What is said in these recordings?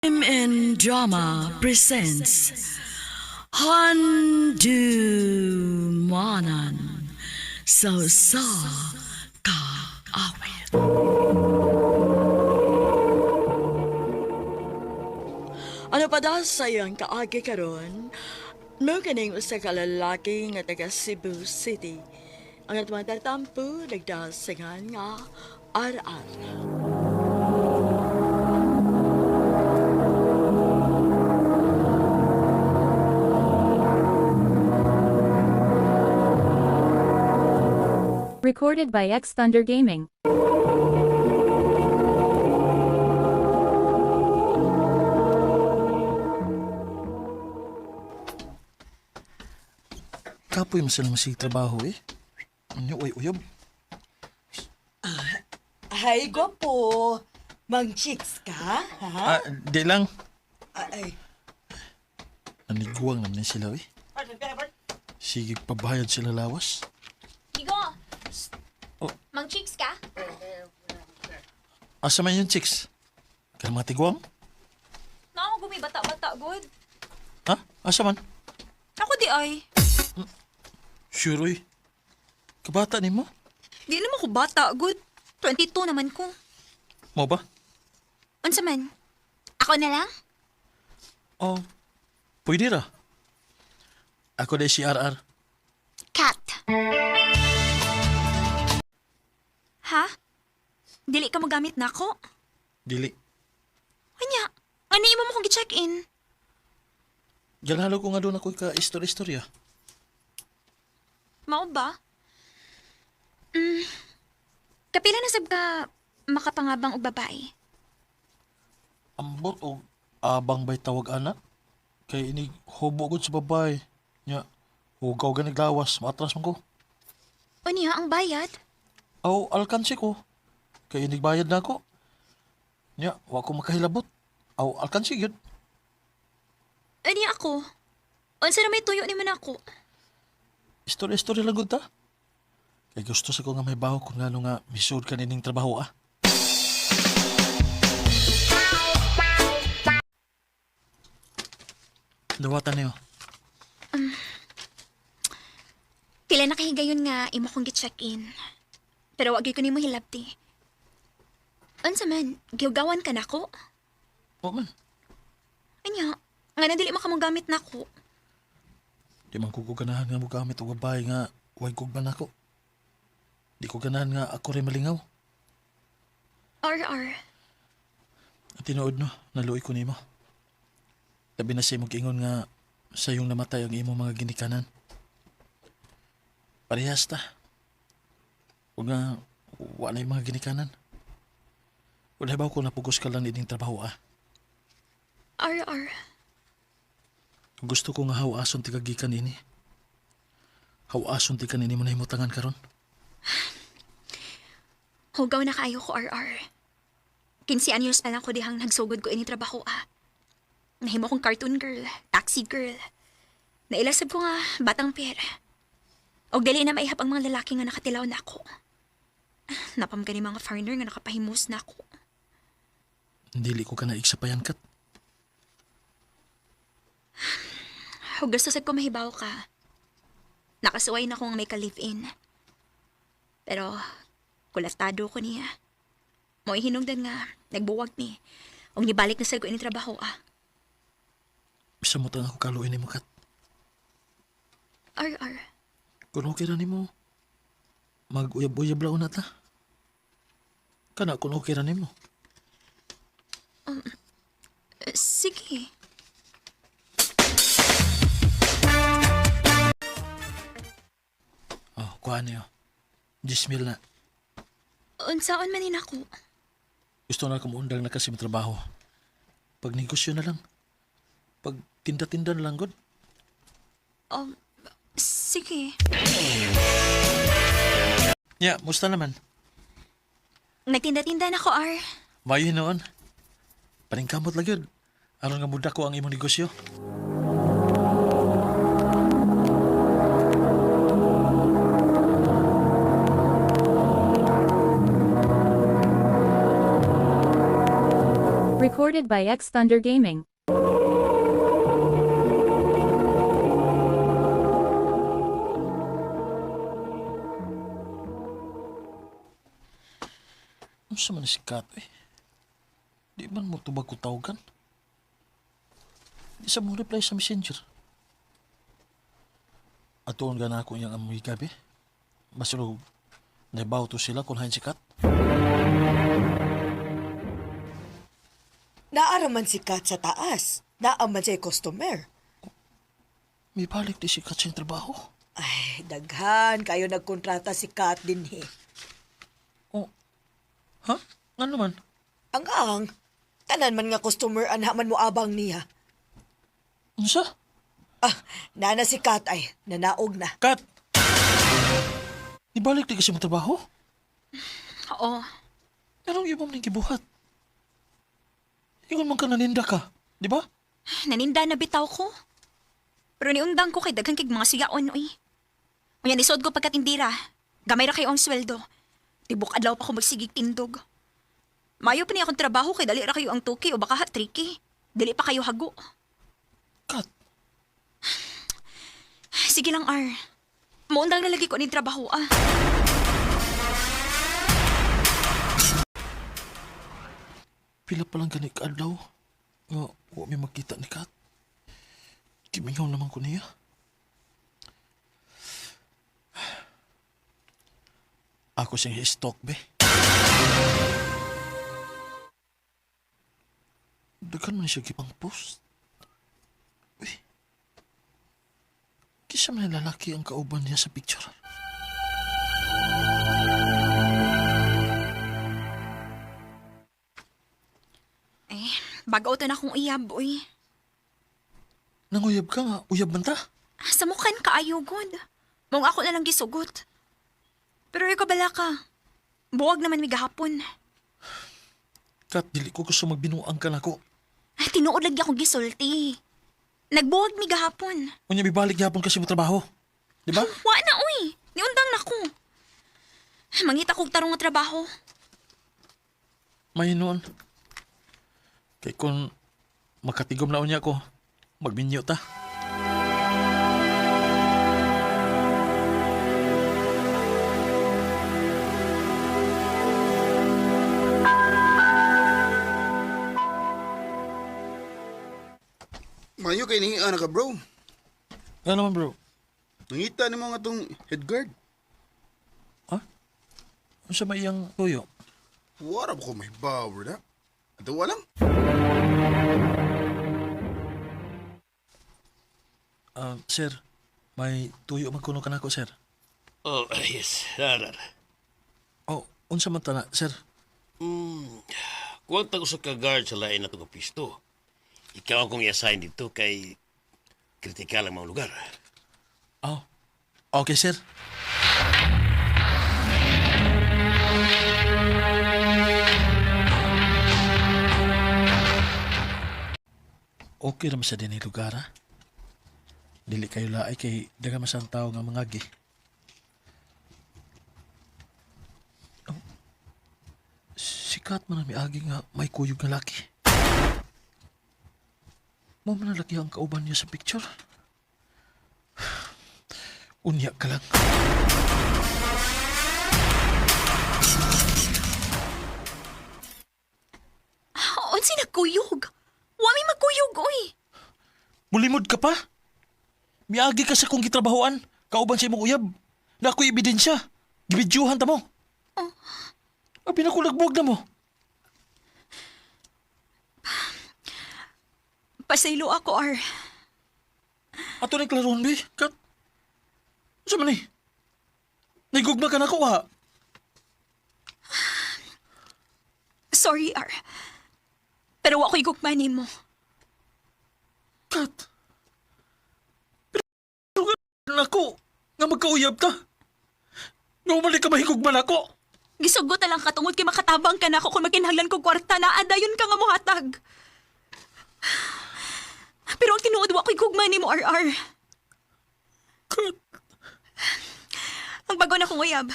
And Drama presents Handu Manan So Sa Ka Awit Ano pa daw sa iyang kaagi karon? No kaning usa ka lalaki nga taga Cebu City. Ang atong tatampo nagdasingan nga ar-ar. Recorded by X Thunder Gaming. Kapoy mo silang masig trabaho eh. Ano, uy, uyab. Ay, gwapo. Mang chicks ka, ha? Ah, di lang. Ay, Naniguang naman sila eh. Sige, pabayad sila lawas. Mang chicks ka? Asa man yung chicks? Kaya mga tiguang? Mo gumibata-bata, good. Ha? Asa man? Ako di ay. Sure uy. Kabata ni mo? Di naman ko bata, good. 22 naman ko. Mo ba? Unsa man? Ako na lang? Oh, pwede ra. Ako na si RR. Cat. Ha? Dili ka magamit na ako? Dili. Anya, ano imo mo kong gi-check-in? Galalo ko nga doon ako ka istorya-istorya. Mao ba? Mm, kapila na sab ka makapangabang og babae? Ambot o abang bay tawag anak. Kay ini hubo gud sa babay. Nya, hugaw ganig lawas. Maatras man ko. Unya, ang bayad? Aw, alkansi ko. Kay inig bayad na ako. Nya, wa ko makahilabot. Aw, alkansi yun. Ani ako? Unsa na may tuyo ni man ako? Istorya-istorya lang ta. Kay gusto sa ko nga may baho kung lalo nga misud ka nining trabaho ah. Dawatan niyo. Pila na kahigayon nga imo kong gi-check-in. Pero wag ko nimo hilabti. Unsa man, giugawan ka nako? O man, Anya, nga na dili makamogamit nako. di man ko ganahan nga mo gamit og babae nga way kog man ako. Di ko ganahan nga ako rin malingaw. RR. At tinuod no, naluoy ko nimo. Labi na siya ingon nga sa iyong namatay ang imo mga ginikanan. Parehas ta. O nga, wala yung mga ginikanan. Wala ba ko napugos ka lang ining trabaho ah. RR. Gusto ko nga hawason ti kagikan ini. Hawason ti kanini mo na himutangan karon. Hugaw na kaayo ko RR. 15 anyos pa lang ko dihang nagsugod ko ini trabaho ah. Nahimo kong cartoon girl, taxi girl. Nailasab ko nga batang per. Og dali na maihap ang mga lalaki nga nakatilaw na ako. Napam ka ni mga foreigner nga nakapahimos na ako. Dili ko ka na iksapayan kat. Huwag gusto sad ko mahibaw ka. Nakasuway na kong may ka-live-in. Pero, kulatado ko niya. Mo'y hinungdan nga, nagbuwag ni. Og nibalik na sad ko ini trabaho ah. Bisa mo tang ako kaluin ni mo kat. RR. Kung okay ra nimo, mag-uyab-uyab lang na ta. Kana kung okay ra nimo. Eh, Sige. Oh, kuha niyo. 10 mil na. Unsaon manin ako? Gusto na kumuundang na kasi trabaho. Pag negosyo na lang. Pag tinda-tinda na lang, God. Um, sige. Ya, musta naman? Nagtinda-tinda na ko, R. Mayo noon. Paningkamot lang yun. Aron nga muda ko ang imong negosyo. Recorded Recorded by X Thunder Gaming. Ano sa man si Kat eh? Di man mo tubag ko tawagan? Di sa mo reply sa messenger. Atuon ka na ako niyang amoy gabi. Basilog, naibaw to sila kung hain si Kat. Naaraman si Kat sa taas. Naaman siya customer. May balik di si Kat sa trabaho. Ay, daghan kayo nagkontrata si Kat din he. Ha? Nga naman? Ang ang, tanan man nga customer anhaman mo abang niya. Ano sa? Ah, nana si Kat ay, nanaog na. Kat! Ibalik di kasi mo trabaho? Oo. Anong ibang ning gibuhat? Ingon man ka naninda ka, di ba? Naninda na bitaw ko. Pero niundang ko kay daghang kig mga sigaon oy. Unya nisod ko pagkatindira. Gamay ra kayo ang sweldo. Tibok adlaw pa ko magsigig tindog. Mayo pa niya akong trabaho kay dali ra kayo ang tuki o baka ha tricky. Dili pa kayo hago. Kat, Sige lang, R. Maundang na lagi ko ni trabaho ah. pila pa lang gani kaadlaw. Nga, huwag may makita ni Kat. Kimingaw naman ko niya. Ako siyang histok, be. Dagan man siya gipang post. Uy. Kisa ang lalaki ang kauban niya sa picture. Eh, bagaw to na akong uyab, uy. Nanguyab ka nga, uyab man ta. Sa mukhan ka ayaw, good. Mong ako na lang gisugot. Pero ikaw bala ka. Buwag naman may gahapon. Kat, dili ko gusto magbinuang ka na ko. Ay, tinuod lagi akong gisulti. Nagbuwag mi gahapon. Unya, bibalik yapon kasi mo trabaho. Di ba? Wa na, uy. Niundang na ko. Mangita kong tarong nga trabaho. May noon. Kay kung makatigom na unya ko, magminyo ta. Mayo kay ni anak ka bro. Nga naman bro. Nangita ni mga tong head guard. Ha? Ano sa may iyang tuyo? Wala ko may power na. Ato walang. Ah, sir, may tuyo magkuno ka na ako, sir. Oh, yes. Narar. Oh, unsa man ta na, sir? Hmm. Kuwag tago sa ka-guard sa lain na itong pisto. Ikaw akong i-assign dito kay kritikal ang mga lugar. Oh, okay, sir. Okay naman sa din lugar, ha? Dili kayo laay kay daga masang tao nga mga gi. Oh. Sikat man ang agi nga may kuyog nga laki. Mo man laki ang kauban niya sa picture. Unya ka lang. Unsi nagkuyog. Wa mi magkuyog, uy. Mulimod ka pa? Miagi ka sa kong gitrabahoan. Kauban sa imong uyab. Na ako'y ebidensya. Gibidyuhan ta mo. Oh. Abi na ko nagbuwag na mo. Pasaylo ako, R. Ato na klaron, be. Kat. Sa man eh. Nagugma ka na ko, ha? Sorry, R. Pero wa ko'y gugmanin mo. Kat. Pero na ako. Nga magkauyab ta. Nga umalik ka mahigugman ako. Gisugot na lang katungod kay makatabang ka na ako kung makinahanglan ko kwarta na adayon ka nga muhatag. Pero ang tinuod wa ko'y gugmanin mo, RR. Kat. Ang bago na kong uyab.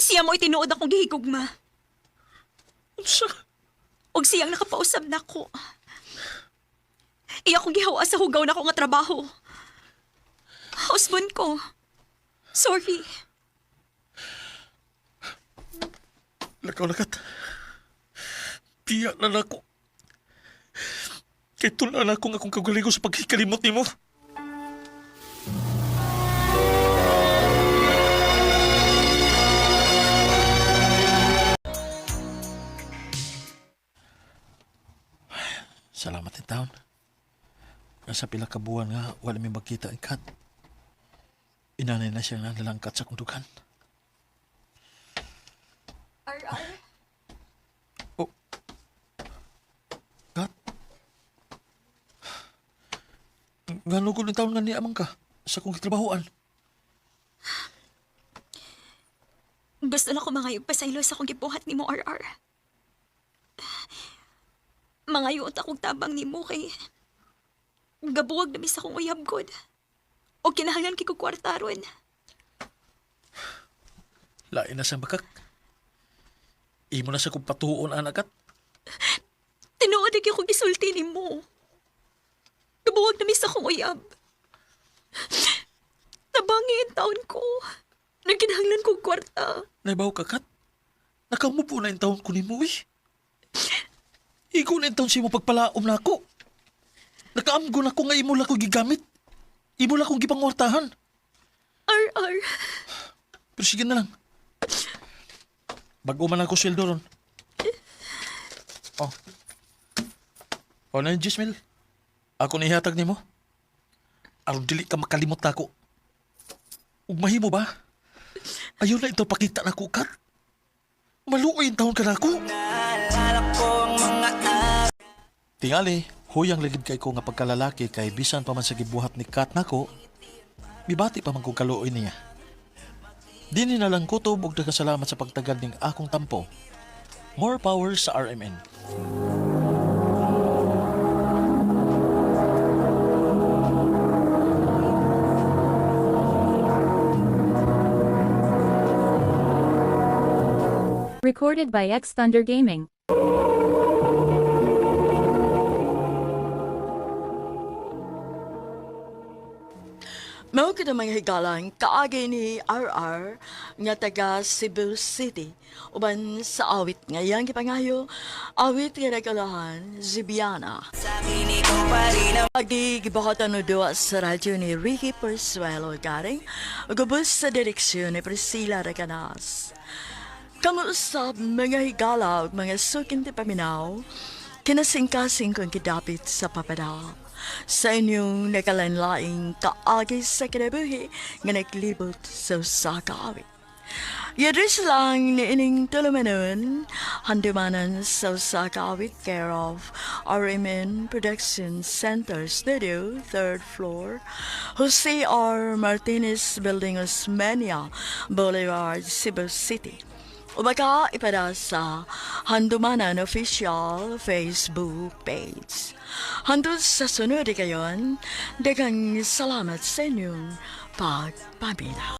Siya mo itinuod akong gihigugma. O Og siyang nakapausab na ko. Iya kong gihawa sa hugaw na ko nga trabaho. Husband ko. Sorry. Lakaw lakat. Tiya na nako. Kay tulaan ako nga akong kagalingo sa pagkikalimot ni mo. Salamat in taon. Nasa pila ka buwan nga, wala may magkita ang kat. Inanay na siya nga nalangkat sa kundukan. RR. Oh. Ngano ko ng taon nga ni amang ka sa kong kitrabahoan? Gusto na ko mangayog pasaylo sa akong gibuhat ni mo, RR. Mangayot akong tabang ni mo kay... Gabuwag na sa akong uyab god. O kinahanglan kay ko kwartaron. Lain na sa bakak. Imo na sa kong patuon anak kat. Tinuod na ko gisulti ni mo. Gabuwag na sa akong uyab. Tabangin taon ko. Nagkinahanglan kong kwarta. Naibaw ka kat. Nakamupo na yung taon ko ni mo eh. Ikaw na yung taon siya mo pagpalaom na ako. Nakaamgo na ko nga imo ko gigamit. Imo lang kong gipangwartahan. RR. Pero sige na lang. Bago man ako sweldo ron. Oh. Oh, na yung Jismil. Ako na ihatag ni mo. Aron dili ka makalimot ako. Ug mahimo ba? Ayaw na ito pakita na ko, Kat. Maluoy yung taon ka na ako. Tingali, huyang ligid kay ko nga pagkalalaki kay bisan pa man sa gibuhat ni Kat nako, mibati pa man kong kaluoy niya. Dini na lang kutob ug salamat sa pagtagad ning akong tampo. More power sa RMN. Recorded by X Thunder Gaming. Mao kita mga higalang kaagay ni RR nga taga Cebu City. Uban sa awit ngayang gipangayo, awit nga nagalahan, Zibiana. Agi gibakatan no duwa sa radyo ni Ricky Persuelo garing, gubos sa direksyon ni Priscilla Reganas. Kamuusap mga higala ug mga sukin ti paminaw, kinasingkasing kong kidapit sa papadal. Sa inyong nakalanlaing kaagay sa kinabuhi nga naglibot sa usakawit. Yadris lang ni ining tulumanon, handumanan sa usakawit care of RMN Production Center Studio, 3rd floor, Jose R. Martinez Building, Osmeña, Boulevard, Cebu City. Umaga ipada sa Handumanan Official Facebook page. Handun sa sunod kayon, dagang salamat sa inyong pagpamina.